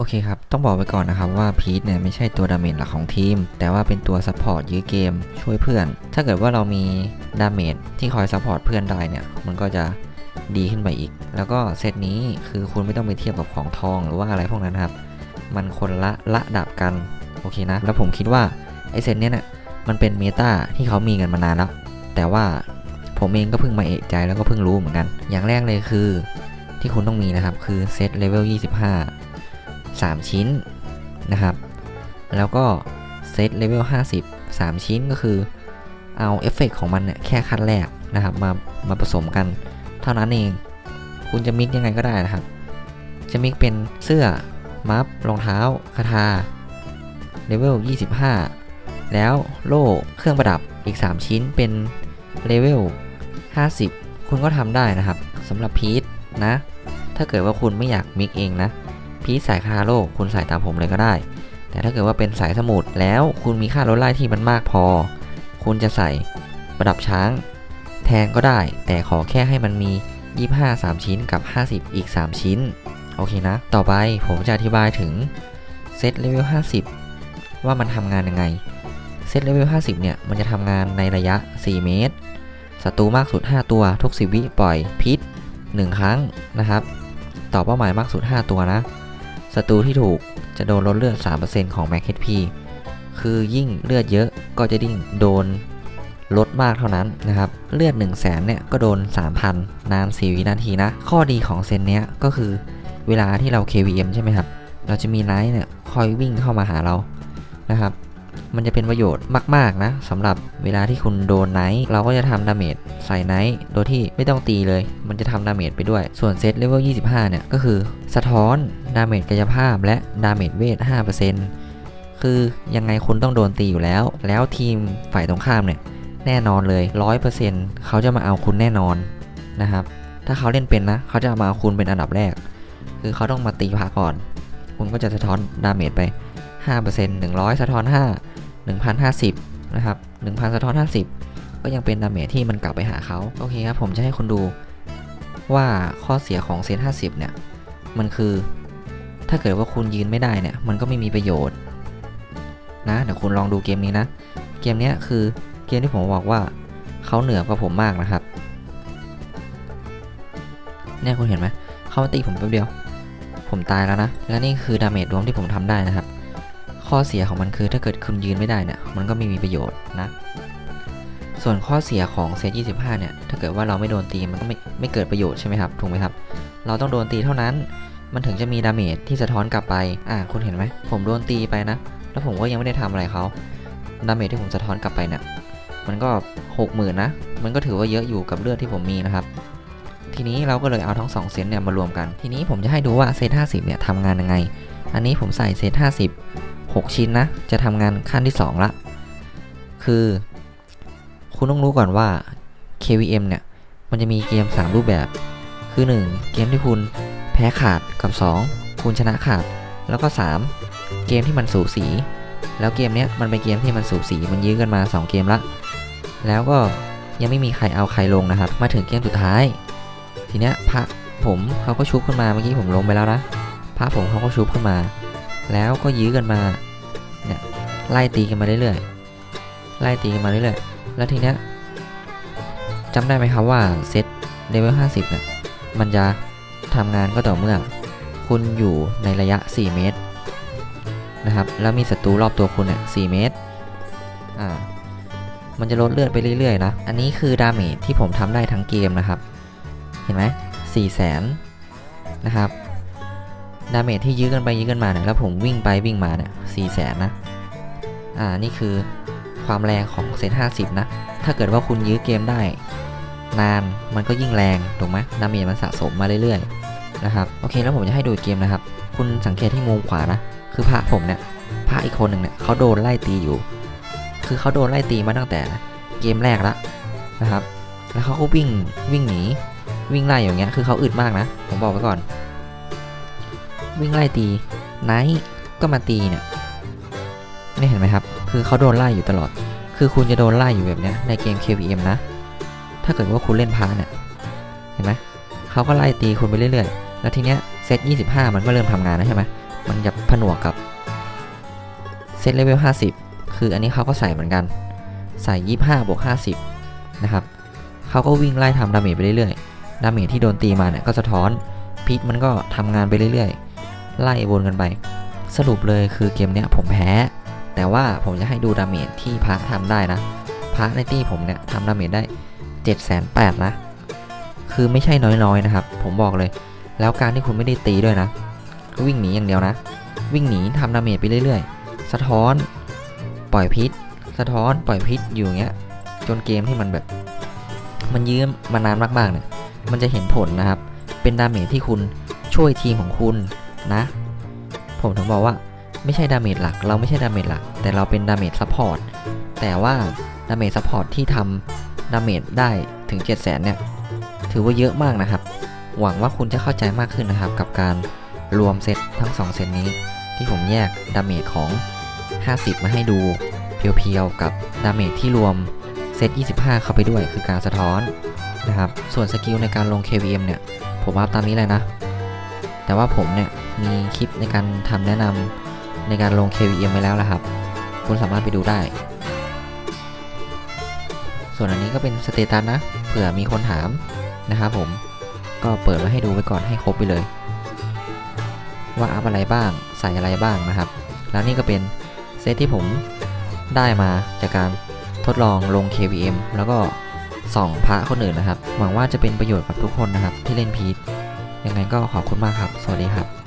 โอเคครับ ต้องบอกไว้ก่อนนะครับว่าพีทเนี่ยไม่ใช่ตัวดาเมจหลักของทีม แต่ว่าเป็นตัวซัพพอร์ตยื้อเกม ช่วยเพื่อน ถ้าเกิดว่าเรามีดาเมจที่คอยซัพพอร์ตเพื่อนได้เนี่ย มันก็จะดีขึ้นไปอีก แล้วก็เซตนี้คือคุณไม่ต้องไปเทียบกับของทองหรือว่าอะไรพวกนั้นครับ มันคนละระดับกัน โอเคนะ แล้วผมคิดว่าไอเซตเนี้ยเนี่ยมันเป็นเมตาที่เขามีกันมานานแล้ว แต่ว่าผมเองก็เพิ่งมาเอะใจแล้วก็เพิ่งรู้เหมือนกัน อย่างแรกเลยคือที่คุณต้องมีนะครับคือเซตเลเวล25 3 ชิ้นนะครับ แล้วก็เซตเลเวล50 3 ชิ้นก็คือเอาเอฟเฟกของมันเนี่ยแค่ขั้นแรกนะครับมามาผสมกันเท่านั้นเอง คุณจะมิกยังไงก็ได้นะครับ จะมิกเป็นเสื้อ มัฟรองเท้าคาถาเลเวล25 แล้วโล่เครื่องประดับอีก 3 ชิ้นเป็นเลเวล50 คุณก็ทำได้นะครับสำหรับพีทนะ ถ้าเกิดว่าคุณไม่อยากมิกเองนะ พีชสายคาโลคุณใส่ตามผมเลยก็ได้ แต่ถ้าเกิดว่าเป็นสายสมุดแล้วคุณมีค่ารถไล่ที่มันมากพอ คุณจะใส่ประดับช้าง แทนก็ได้ แต่ขอแค่ให้มันมี 25 3 ชิ้นกับ 50 อีก 3 ชิ้น โอเคนะ ต่อไปผมจะอธิบายถึงเซตเลเวล50 ว่ามันทำงานยังไง เซตเลเวล50 เนี่ย มันจะทำงานในระยะ 4 เมตร ศัตรูมากสุด 5 ตัว ทุก 10 วิปล่อยพิษ 1 ครั้งนะครับ ต่อเป้าหมายมากสุด 5 ตัวนะ ศัตรูที่ถูกจะโดนลดเลือด 3%ของ Max HP คือยิ่งเลือดเยอะก็จะยิ่งโดนลดมากเท่านั้นนะครับ เลือด 1 0 0 0 0แสนเนี่ยก็โดน 3,000 นาน 4 วินาทีนะ ข้อดีของเซนเนี้ยก็คือเวลาที่เรา KVM ใช่ไหมครับ เราจะมีไนท์เนี่ยคอยวิ่งเข้ามาหาเรานะครับ มันจะเป็นประโยชน์มาก ๆ นะสำหรับเวลาที่คุณโดนไนท์เราก็จะทำดาเมจใส่ไนท์โดยที่ไม่ต้องตีเลย มันจะทำดาเมจไปด้วย ส่วนเซตเลเวล 25 เนี่ยก็คือสะท้อน ดาเมจกายภาพและดาเมจเวท 5%คือยังไงคุณต้องโดนตีอยู่แล้ว แล้วทีมฝ่ายตรงข้ามเนี่ย แน่นอนเลย 100%เขาจะมาเอาคุณแน่นอนนะครับ ถ้าเขาเล่นเป็นนะ เขาจะมาเอาคุณเป็นอันดับแรก คือเขาต้องมาตีพาก่อน คุณก็จะสะท้อนดาเมจไป 5% 100 สะท้อน 5 1,050 นะครับ 1,000 สะท้อน 50 ก็ยังเป็นดาเมจที่มันกลับไปหาเขาโอเคครับผมจะให้คุณดูว่าข้อเสียของเซต50 เนี่ย มันคือ ถ้าเกิดว่าคุณยืนไม่ได้เนี่ย มันก็ไม่มีประโยชน์ นะ เดี๋ยวคุณลองดูเกมนี้นะ เกมนี้คือเกมที่ผมบอกว่าเขาเหนือกว่าผมมากนะครับ เนี่ยคุณเห็นไหม เขามาตีผมแป๊บเดียว ผมตายแล้วนะ และนี่คือดาเมจรวมที่ผมทำได้นะครับ ข้อเสียของมันคือถ้าเกิดคุณยืนไม่ได้เนี่ย มันก็ไม่มีประโยชน์นะ ส่วนข้อเสียของเซต25เนี่ย ถ้าเกิดว่าเราไม่โดนตีมันก็ไม่ไม่เกิดประโยชน์ใช่ไหมครับ ถูกไหมครับ เราต้องโดนตีเท่านั้น มันถึงจะมีดาเมจที่สะท้อนกลับไป อ่าคุณเห็นไหม ผมโดนตีไปนะ แล้วผมก็ยังไม่ได้ทำอะไรเขาดาเมจที่ผมสะท้อนกลับไปเนี่ย มันก็60,000นนะ มันก็ถือว่าเยอะอยู่กับเลือดที่ผมมีนะครับ ทีนี้เราก็เลยเอาทั้ง2เซตเนี่ยมารวมกัน ทีนี้ผมจะให้ดูว่าเซต50เนี่ยทำงานยังไง อันนี้ผมใส่เซต50 6ชิ้นนะ จะทำงานขั้นที่ 2 ละ คือ คุณต้องรู้ก่อนว่า KVM เนี่ย มันจะมีเกม 3 รูปแบบ คือ 1 เกมที่คุณ พ้ขาดกับ 2 คุณชนะขาด แล้วก็ 3 เกมที่มันสูสี แล้วเกมเนี้ยมันเป็นเกมที่มันสูสีมันยื้อกันมา 2 เกมละ แล้วก็ยังไม่มีใครเอาใครลงนะครับ มาถึงเกมสุดท้าย ทีเนี้ยพระผมเขาก็ชุบขึ้นมาเมื่อกี้ผมลงไปแล้วนะพระผมเขาก็ชุบขึ้นมา แล้วก็ยื้อกันมาเนี่ยไล่ตีกันมาเรื่อยๆไล่ตีกันมาเรื่อยๆแล้วทีเนี้ยจำได้ไหมครับว่าเซตเลเวล50เนี่ยมันจะ ทำงานก็ต่อเมื่อ คุณอยู่ในระยะ 4 เมตรนะครับ แล้วมีศัตรูรอบตัวคุณเนี่ย4เมตร อ่า มันจะลดเลือดไปเรื่อยๆนะ อันนี้คือดาเมจที่ผมทำได้ทั้งเกมนะครับ เห็นไหมสี่แสนนะครับ ดาเมจที่ยื้อกันไปยื้อกันมาเนี่ย แล้วผมวิ่งไปวิ่งมาเนี่ยสี่แสนนะ อ่า นี่คือความแรงของเซต50นะ ถ้าเกิดว่าคุณยื้อเกมได้ นานมันก็ยิ่งแรงถูกไหมดาเมจมันสะสมมาเรื่อยๆนะครับโอเคแล้วผมจะให้ดูเกมนะครับ คุณสังเกตที่มุมขวานะ คือพระผมเนี่ยพระอีกคนหนึ่งเนี่ยเขาโดนไล่ตีอยู่ คือเขาโดนไล่ตีมาตั้งแต่เกมแรกละนะครับ แล้วเขาก็วิ่งวิ่งหนีวิ่งไล่อย่างเงี้ยคือเขาอึดมากนะ ผมบอกไว้ก่อน วิ่งไล่ตีไนท์ก็มาตีเนี่ยนี่เห็นไหมครับ คือเขาโดนไล่อยู่ตลอด คือคุณจะโดนไล่อยู่แบบเนี้ยในเกม KVM นะ ถ้าเกิดว่าคุณเล่นพาเนี่ยเห็นไหมเขาก็ไล่ตีคุณไปเรื่อยๆ แล้วทีเนี้ยเซต25 มันก็เริ่มทำงานแล้วใช่ไหมมันจะผนวกกับเซตเลเวล50 คืออันนี้เขาก็ใส่เหมือนกัน ใส่ 25บวก50 นะครับเขาก็วิ่งไล่ทำดาเมจไปเรื่อยๆ ดาเมจที่โดนตีมาเนี่ยก็สะท้อนพิษมันก็ทำงานไปเรื่อยๆ ไล่วนกันไป สรุปเลยคือเกมเนี้ยผมแพ้ แต่ว่าผมจะให้ดูดาเมจที่พระทำได้นะพระในตี้ผมเนี่ยทำดาเมจได้ 7 8 0 0 0นะ คือไม่ใช่น้อยๆนะครับ ผมบอกเลย แล้วการที่คุณไม่ได้ตีด้วยนะก็วิ่งหนีอย่างเดียวนะ วิ่งหนีทำดาเมจไปเรื่อยๆ สะท้อน ปล่อยพิษ สะท้อน ปล่อยพิษอยู่อย่างเงี้ย จนเกมที่มันแบบ มันยืมมานานมากๆเนี่ย มันจะเห็นผลนะครับ เป็นดาเมจที่คุณช่วยทีมของคุณนะ ผมถึงบอกว่าไม่ใช่ดาเมจหลัก เราไม่ใช่ดาเมจหลัก แต่เราเป็นดาเมจซัพพอร์ต แต่ว่าดาเมจซัพพอร์ตที่ทำ ดาเมจได้ถึง 7 0 0 0 0นเนี่ย ถือว่าเยอะมากนะครับ หวังว่าคุณจะเข้าใจมากขึ้นนะครับ กับการรวมเซตทั้ง 2 เซตนี้ ที่ผมแยกดาเมจของ 50 มาให้ดู เพียวๆ กับดาเมจที่รวมเซต 25 เข้าไปด้วยคือการสะท้อนนะครับ ส่วนสกิลในการลง KVM เนี่ย ผมอัพตามนี้เลยนะ แต่ว่าผมเนี่ย มีคลิปในการทำแนะนำในการลง KVM ไว้แล้วละครับ คุณสามารถไปดูได้ ส่วนอันนี้ก็เป็นสเตตัสนะ เผื่อมีคนถามนะครับผม ก็เปิดมาให้ดูไว้ก่อนให้ครบไปเลย ว่าอัพอะไรบ้าง ใส่อะไรบ้างนะครับ แล้วนี่ก็เป็นเซตที่ผมได้มาจากการทดลองลง KVM แล้วก็ส่องพระคนอื่นนะครับ หวังว่าจะเป็นประโยชน์กับทุกคนนะครับที่เล่นพีทยังไงก็ขอบคุณมากครับ สวัสดีครับ